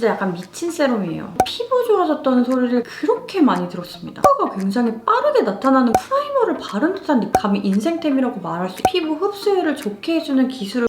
진짜 약간 미친 세럼이에요. 피부 좋아졌다는 소리를 그렇게 많이 들었습니다. 효과가 굉장히 빠르게 나타나는 프라이머를 바른 듯한 감이 인생템이라고 말할 수 있어요. 피부 흡수율을 좋게 해주는 기술을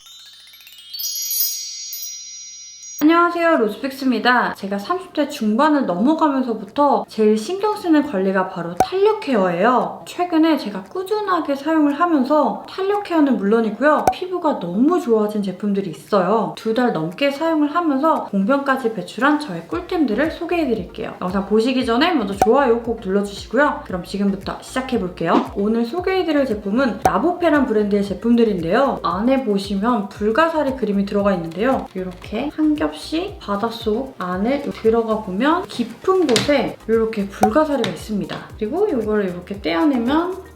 안녕하세요 로즈픽스입니다. 제가 30대 중반을 넘어가면서부터 제일 신경 쓰는 관리가 바로 탄력 케어예요. 최근에 제가 꾸준하게 사용을 하면서 탄력 케어는 물론이고요. 피부가 너무 좋아진 제품들이 있어요. 두 달 넘게 사용을 하면서 공병까지 배출한 저의 꿀템들을 소개해드릴게요. 영상 보시기 전에 먼저 좋아요 꼭 눌러주시고요. 그럼 지금부터 시작해볼게요. 오늘 소개해드릴 제품은 라보페란 브랜드의 제품들인데요. 안에 보시면 불가사리 그림이 들어가 있는데요. 이렇게 한 겹씩 바닷속 안에 들어가 보면 깊은 곳에 이렇게 불가사리가 있습니다. 그리고 이거를 이렇게 떼어내면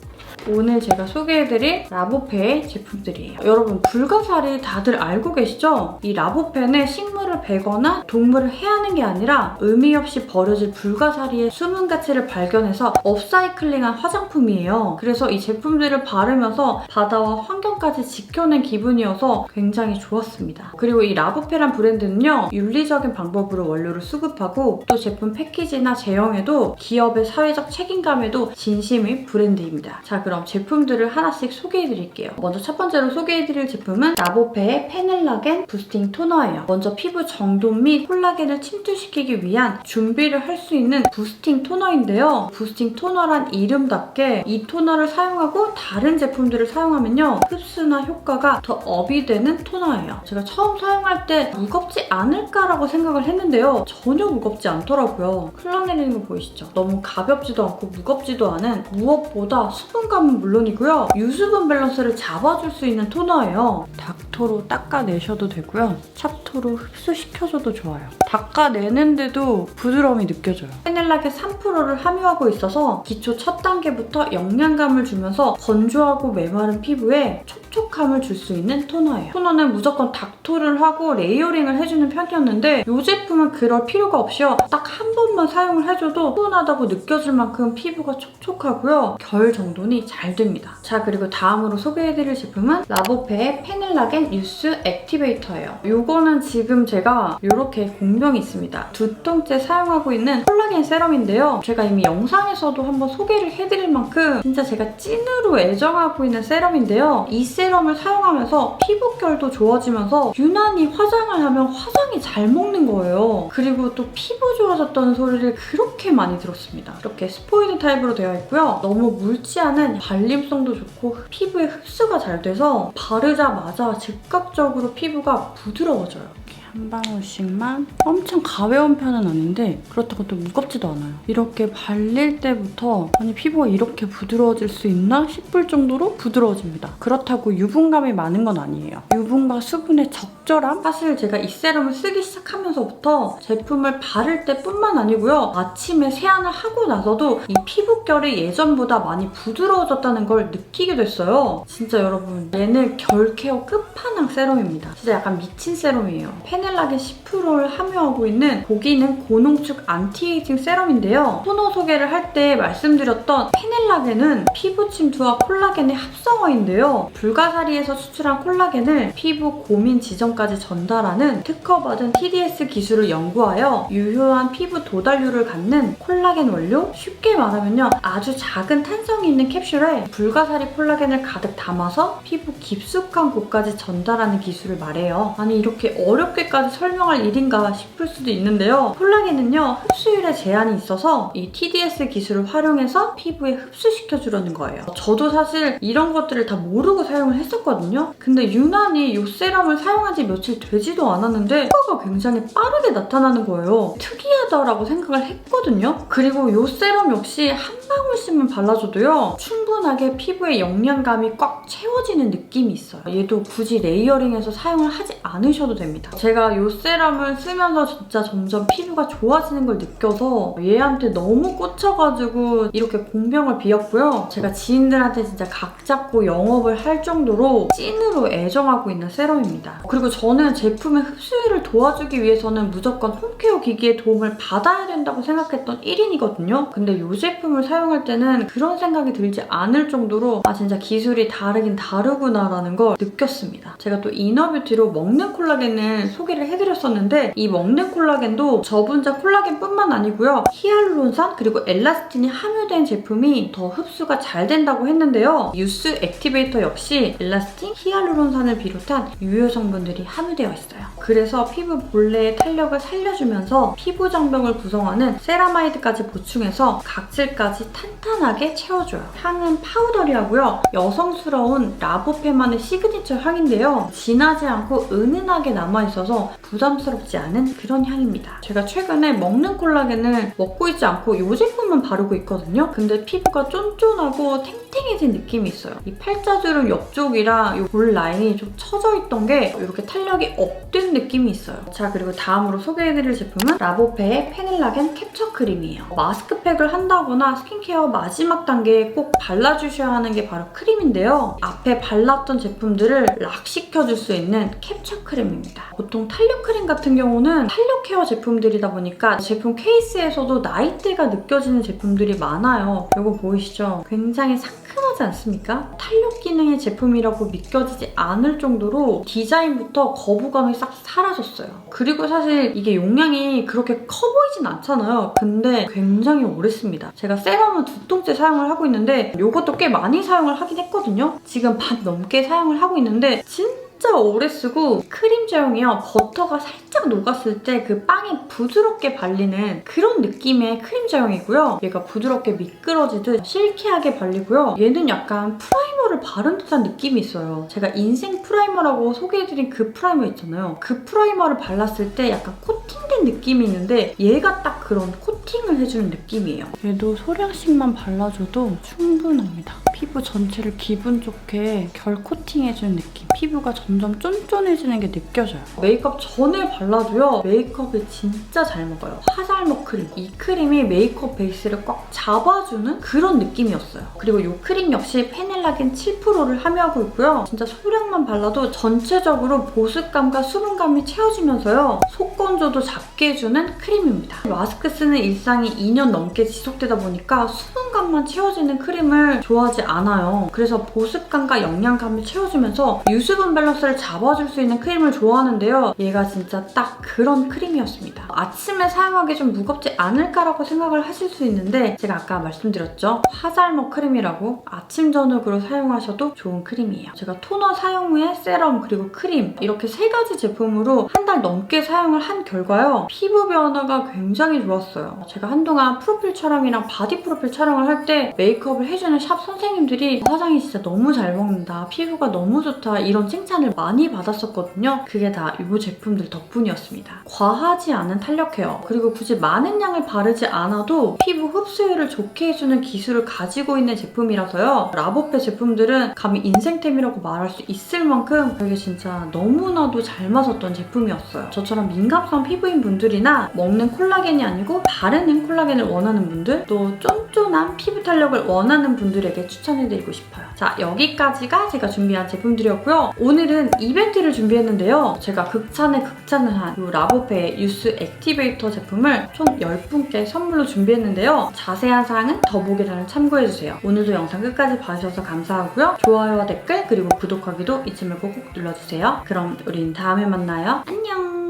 오늘 제가 소개해드릴 라보페의 제품들이에요. 여러분 불가사리 다들 알고 계시죠? 이 라보페는 식물을 베거나 동물을 해하는 게 아니라 의미 없이 버려질 불가사리의 숨은 가치를 발견해서 업사이클링한 화장품이에요. 그래서 이 제품들을 바르면서 바다와 환경까지 지켜낸 기분이어서 굉장히 좋았습니다. 그리고 이 라보페란 브랜드는요 윤리적인 방법으로 원료를 수급하고 또 제품 패키지나 제형에도 기업의 사회적 책임감에도 진심인 브랜드입니다. 자 그럼 제품들을 하나씩 소개해드릴게요. 먼저 첫 번째로 소개해드릴 제품은 라보페의 페넬라겐 부스팅 토너예요. 먼저 피부 정돈 및 콜라겐을 침투시키기 위한 준비를 할 수 있는 부스팅 토너인데요. 부스팅 토너란 이름답게 이 토너를 사용하고 다른 제품들을 사용하면요. 흡수나 효과가 더 업이 되는 토너예요. 제가 처음 사용할 때 무겁지 않을까라고 생각을 했는데요. 전혀 무겁지 않더라고요. 흘러내리는 거 보이시죠? 너무 가볍지도 않고 무겁지도 않은 무엇보다 수분감 은 물론이고요. 유수분 밸런스를 잡아줄 수 있는 토너예요. 닥토로 닦아내셔도 되고요. 찹토로 흡수시켜줘도 좋아요. 닦아내는데도 부드러움이 느껴져요. 페넬락의 3%를 함유하고 있어서 기초 첫 단계부터 영양감을 주면서 건조하고 메마른 피부에 촉 촉함을 줄 수 있는 토너예요. 토너는 무조건 닥토를 하고 레이어링을 해주는 편이었는데 이 제품은 그럴 필요가 없이요. 딱 한 번만 사용을 해줘도 수분하다고 느껴질 만큼 피부가 촉촉하고요. 결 정돈이 잘 됩니다. 자 그리고 다음으로 소개해드릴 제품은 라보페의 페넬라겐 유스 액티베이터예요. 이거는 지금 제가 이렇게 공병이 있습니다. 두 통째 사용하고 있는 콜라겐 세럼인데요. 제가 이미 영상에서도 한번 소개를 해드릴 만큼 진짜 제가 찐으로 애정하고 있는 세럼인데요. 이 세럼 을 사용하면서 피부결도 좋아지면서 유난히 화장을 하면 화장이 잘 먹는 거예요. 그리고 또 피부 좋아졌다는 소리를 그렇게 많이 들었습니다. 이렇게 스포이드 타입으로 되어 있고요. 너무 묽지 않은 발림성도 좋고 피부에 흡수가 잘 돼서 바르자마자 즉각적으로 피부가 부드러워져요. 이렇게 한 방울씩만 엄청 가벼운 편은 아닌데 그렇다고 또 무겁지도 않아요. 이렇게 발릴 때부터 아니 피부가 이렇게 부드러워질 수 있나 싶을 정도로 부드러워집니다. 그렇다고 유분감이 많은 건 아니에요. 유분과 수분의 적절함? 사실 제가 이 세럼을 쓰기 시작하면서부터 제품을 바를 때뿐만 아니고요. 아침에 세안을 하고 나서도 이 피부결이 예전보다 많이 부드러워졌다는 걸 느끼게 됐어요. 진짜 여러분 얘는 결 케어 끝판왕 세럼입니다. 진짜 약간 미친 세럼이에요. 페넬라겐 10%를 함유하고 있는 고기능 고농축 안티에이징 세럼인데요. 토너 소개를 할 때 말씀드렸던 페넬라겐은 피부 침투와 콜라겐의 합성어인데요. 불가사리에서 추출한 콜라겐을 피부 고민 지점까지 전달하는 특허받은 TDS 기술을 연구하여 유효한 피부 도달률을 갖는 콜라겐 원료? 쉽게 말하면요. 아주 작은 탄성이 있는 캡슐에 불가사리 콜라겐을 가득 담아서 피부 깊숙한 곳까지 전달하는 기술을 말해요. 아니 이렇게 어렵게까지 설명할 일인가 싶을 수도 있는데요. 콜라겐은요. 흡수율에 제한이 있어서 이 TDS 기술을 활용해서 피부에 흡수시켜주려는 거예요. 저도 사실 이런 것들을 다 모르고 사용을 했었거든요. 근데 유난히 이 세럼을 사용한 지 며칠 되지도 않았는데 효과가 굉장히 빠르게 나타나는 거예요. 특이하다라고 생각을 했거든요. 그리고 이 세럼 역시 한 방울씩만 발라줘도요. 충분하게 피부에 영양감이 꽉 채워지는 느낌이 있어요. 얘도 굳이 레이어링해서 사용을 하지 않으셔도 됩니다. 제가 이 세럼을 쓰면서 진짜 점점 피부가 좋아지는 걸 느껴서 얘한테 너무 꽂혀가지고 이렇게 공병을 비웠고요. 제가 지인들한테 진짜 각 잡고 영업을 할 정도로 찐으로 애정하고 있는 세럼입니다. 그리고 저는 제품의 흡수율을 도와주기 위해서는 무조건 홈케어 기기의 도움을 받아야 된다고 생각했던 1인이거든요. 근데 이 제품을 사용할 때는 그런 생각이 들지. 않을 정도로 아 진짜 기술이 다르긴 다르구나라는 걸 느꼈습니다. 제가 또 이너뷰티로 먹는 콜라겐을 소개를 해드렸었는데 이 먹는 콜라겐도 저분자 콜라겐뿐만 아니고요. 히알루론산 그리고 엘라스틴이 함유된 제품이 더 흡수가 잘 된다고 했는데요. 유스 액티베이터 역시 엘라스틴, 히알루론산을 비롯한 유효 성분들이 함유되어 있어요. 그래서 피부 본래의 탄력을 살려주면서 피부 장벽을 구성하는 세라마이드까지 보충해서 각질까지 탄탄하게 채워줘요. 향은 파우더리하고요. 여성스러운 라보페만의 시그니처 향인데요. 진하지 않고 은은하게 남아있어서 부담스럽지 않은 그런 향입니다. 제가 최근에 먹는 콜라겐을 먹고 있지 않고 이 제품만 바르고 있거든요. 근데 피부가 쫀쫀하고 탱탱해진 느낌이 있어요. 이 팔자주름 옆쪽이랑 이 볼 라인이 좀 처져 있던 게 이렇게 탄력이 업된 느낌이 있어요. 자 그리고 다음으로 소개해드릴 제품은 라보페의 페넬라겐 캡처 크림이에요. 마스크팩을 한다거나 스킨케어 마지막 단계에 꼭 발라주셔야 하는 게 바로 크림인데요. 앞에 발랐던 제품들을 락 시켜줄 수 있는 캡처 크림입니다. 보통 탄력 크림 같은 경우는 탄력 케어 제품들이다 보니까 제품 케이스에서도 나이대가 느껴지는 제품들이 많아요. 이거 보이시죠? 굉장히 상큼하지 않습니까? 탄력 기능의 제품이라고 믿겨지지 않을 정도로 디자인부터 거부감이 싹 사라졌어요. 그리고 사실 이게 용량이 그렇게 커 보이진 않잖아요. 근데 굉장히 오래 씁니다. 제가 세럼은 두 통째 사용을 하고 있는데 이것도 꽤 많이 사용을 하긴 했거든요. 지금 반 넘게 사용을 하고 있는데 진 진짜 오래 쓰고 크림 제형이요. 버터가 살짝 녹았을 때 그 빵에 부드럽게 발리는 그런 느낌의 크림 제형이고요. 얘가 부드럽게 미끄러지듯 실키하게 발리고요. 얘는 약간 프라이 머를 바른 듯한 느낌이 있어요. 제가 인생 프라이머라고 소개해드린 그 프라이머 있잖아요. 그 프라이머를 발랐을 때 약간 코팅된 느낌이 있는데 얘가 딱 그런 코팅을 해주는 느낌이에요. 얘도 소량씩만 발라줘도 충분합니다. 피부 전체를 기분 좋게 결 코팅해주는 느낌. 피부가 점점 쫀쫀해지는 게 느껴져요. 메이크업 전에 발라도요. 메이크업이 진짜 잘 먹어요. 화살목 크림. 이 크림이 메이크업 베이스를 꽉 잡아주는 그런 느낌이었어요. 그리고 이 크림 역시 페넬라겐 7%를 함유하고 있고요. 진짜 소량만 발라도 전체적으로 보습감과 수분감이 채워지면서요. 속건조도 작게 해주는 크림입니다. 마스크 쓰는 일상이 2년 넘게 지속되다 보니까 수분감만 채워지는 크림을 좋아하지 않아요. 그래서 보습감과 영양감을 채워주면서 유수분 밸런스를 잡아줄 수 있는 크림을 좋아하는데요. 얘가 진짜 딱 그런 크림이었습니다. 아침에 사용하기 좀 무겁지 않을까라고 생각을 하실 수 있는데 제가 아까 말씀드렸죠. 화살목 크림이라고 아침 저녁으로 사용 하셔도 좋은 크림이에요. 제가 토너 사용 후에 세럼 그리고 크림 이렇게 세 가지 제품으로 한 달 넘게 사용을 한 결과요. 피부 변화가 굉장히 좋았어요. 제가 한동안 프로필 촬영이랑 바디 프로필 촬영을 할 때 메이크업을 해주는 샵 선생님들이 화장이 진짜 너무 잘 먹는다. 피부가 너무 좋다. 이런 칭찬을 많이 받았었거든요. 그게 다 이 제품들 덕분이었습니다. 과하지 않은 탄력 케어 그리고 굳이 많은 양을 바르지 않아도 피부 흡수율을 좋게 해주는 기술을 가지고 있는 제품이라서요. 라보페 제품 들은 감히 인생템이라고 말할 수 있을 만큼 되게 진짜 너무나도 잘 맞았던 제품이었어요. 저처럼 민감성 피부인 분들이나 먹는 콜라겐이 아니고 바르는 콜라겐을 원하는 분들 또 쫀쫀한 피부 탄력을 원하는 분들에게 추천해드리고 싶어요. 자 여기까지가 제가 준비한 제품들이었고요. 오늘은 이벤트를 준비했는데요. 제가 극찬에 극찬을 한 이 라보페의 유스 액티베이터 제품을 총 10분께 선물로 준비했는데요. 자세한 사항은 더보기란을 참고해주세요. 오늘도 영상 끝까지 봐주셔서 감사하 고요. 좋아요와 댓글 그리고 구독하기도 잊지 말고 꼭 눌러주세요. 그럼 우린 다음에 만나요. 안녕!